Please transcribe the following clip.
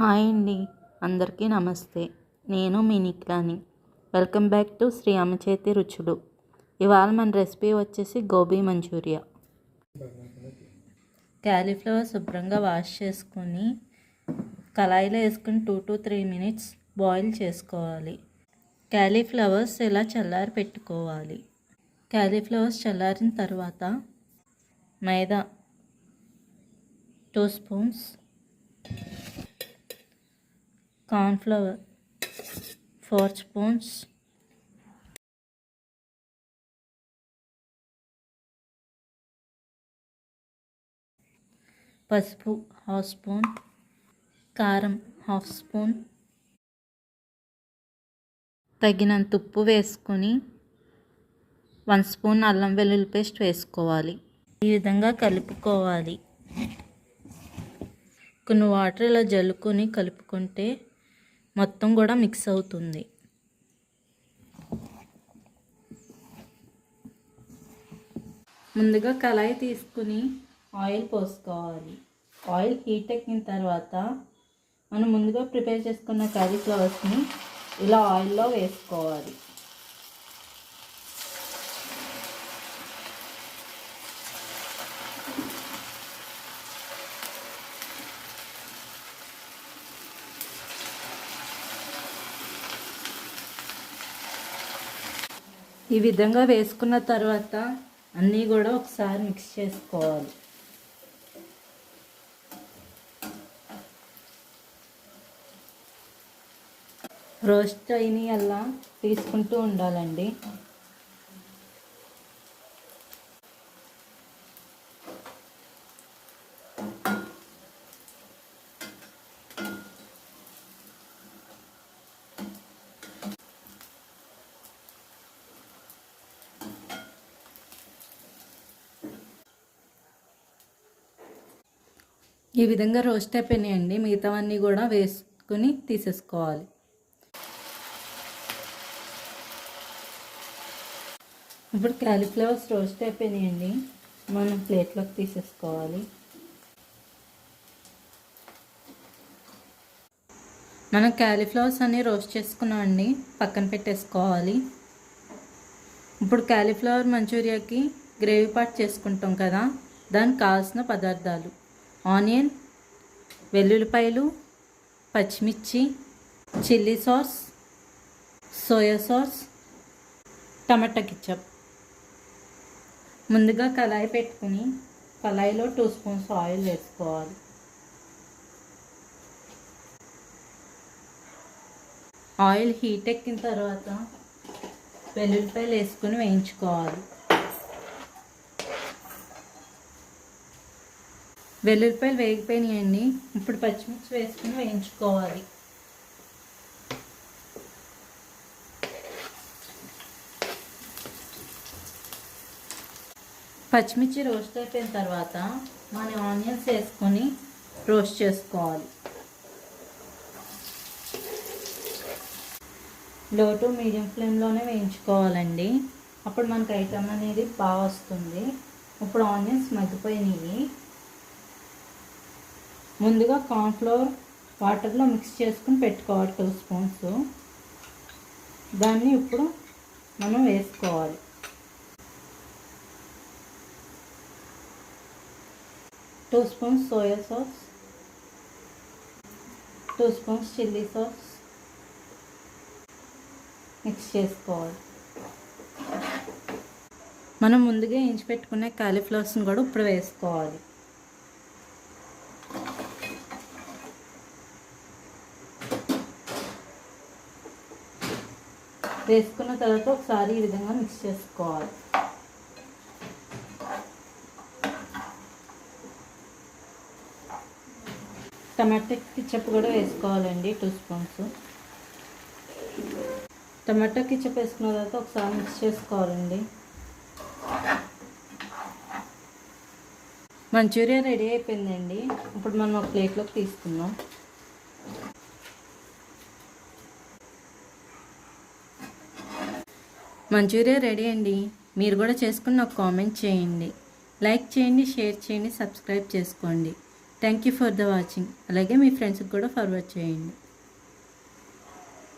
Hi అండి. అందరికీ నమస్తే. నేను మీ నిక్లాని వెల్కమ్ బ్యాక్ టు శ్రీ అమ్మచేతి రుచులు. ఇవాళ మన రెసిపీ వచ్చేసి గోబీ మంచూరియా. క్యాలీఫ్లవర్ శుభ్రంగా వాష్ చేసుకొని కళాయిలో వేసుకుని two to three minutes boil చేసుకోవాలి. క్యాలీఫ్లవర్స్ ఇలా చల్లారి పెట్టుకోవాలి. క్యాలీఫ్లవర్స్ చల్లారిన తర్వాత maida two spoons cornflour four spoons. పసుపు హాఫ్ స్పూన్ కారం హాఫ్ స్పూన్. తగినంత ఉప్పు వేసుకొని వన్ స్పూన్ అల్లం వెల్లుల్లి పేస్ట్ వేసుకోవాలి. ఈ విధంగా కలుపుకోవాలి. కొన్ని వాటర్ ఇలా జల్లుకొని కలుపుకుంటే మొత్తం కూడా మిక్స్ అవుతుంది. ముందుగా కళాయి తీసుకుని ఆయిల్ పోసుకోవాలి. ఆయిల్ హీట్ ఎక్కిన తర్వాత మనం ముందుగా ప్రిపేర్ చేసుకున్న కర్రీ ఫ్లవర్స్ని ఇలా ఆయిల్లో వేసుకోవాలి. ఈ విధంగా వేసుకున్న తర్వాత అన్నీ కూడా ఒకసారి మిక్స్ చేసుకోవాలి. రోస్ట్ అయిన అలా తీసుకుంటూ ఉండాలండి. ఈ విధంగా రోస్ట్ అయిపోయినాయండి. మిగతావన్నీ కూడా వేసుకుని తీసేసుకోవాలి. ఇప్పుడు క్యాలీఫ్లవర్స్ రోస్ట్ అయిపోయినాయండి. మనం ప్లేట్లోకి తీసేసుకోవాలి. మనం క్యాలీఫ్లవర్స్ అన్నీ రోస్ట్ చేసుకున్నామండి. పక్కన పెట్టేసుకోవాలి. ఇప్పుడు క్యాలీఫ్లవర్ మంచూరియాకి గ్రేవీ పాట్ చేసుకుంటాం కదా. దానికి కావాల్సిన పదార్థాలు. ఆనియన్ వెల్లుల్లిపాయలు పచ్చిమిర్చి chilli sauce soya sauce tomato ketchup. ముందుగా కళాయి పెట్టుకుని కళాయిలో టూ స్పూన్స్ ఆయిల్ వేసుకోవాలి. ఆయిల్ హీట్ ఎక్కిన తర్వాత వెల్లుల్లిపాయలు వేసుకుని వేయించుకోవాలి. వెల్లుల్లిపాయలు వేగిపోయినాయండి. ఇప్పుడు పచ్చిమిర్చి వేసుకుని వేయించుకోవాలి. పచ్చిమిర్చి రోస్ట్ అయిపోయిన తర్వాత మన ఆనియన్స్ వేసుకొని రోస్ట్ చేసుకోవాలి. లో టు మీడియం ఫ్లేమ్లోనే వేయించుకోవాలండి. అప్పుడు మనకు ఐటమ్ అనేది బాగా వస్తుంది. ఇప్పుడు ఆనియన్స్ మగ్గిపోయినాయి. ముందుగా కార్న్ఫ్లవర్ వాటర్లో మిక్స్ చేసుకుని పెట్టుకోవాలి టూ స్పూన్స్. దాన్ని ఇప్పుడు మనం వేసుకోవాలి. Two spoons soya sauce two spoons chilli sauce mix చేసుకోవాలి. మనం ముందుగా వేయించి పెట్టుకునే కాలీఫ్లవర్స్ని కూడా ఇప్పుడు వేసుకోవాలి. వేసుకున్న తర్వాత ఒకసారి ఈ విధంగా మిక్స్ చేసుకోవాలి. టమాటా కిచప్ కూడా వేసుకోవాలండి టూ స్పూన్స్ టమాటా కిచప్ వేసుకున్న తర్వాత ఒకసారి మిక్స్ చేసుకోవాలండి. మంచూరియా రెడీ అయిపోయిందండి. ఇప్పుడు మనం ఒక ప్లేట్లోకి తీసుకుందాం. మంచూరియా రెడీ అండి. మీరు కూడా చేసుకుని నాకు కామెంట్ చేయండి. లైక్ చేయండి షేర్ చేయండి సబ్స్క్రైబ్ చేసుకోండి. Thank you for the watching. అలాగే మీ ఫ్రెండ్స్కి కూడా ఫార్వర్డ్ చేయండి.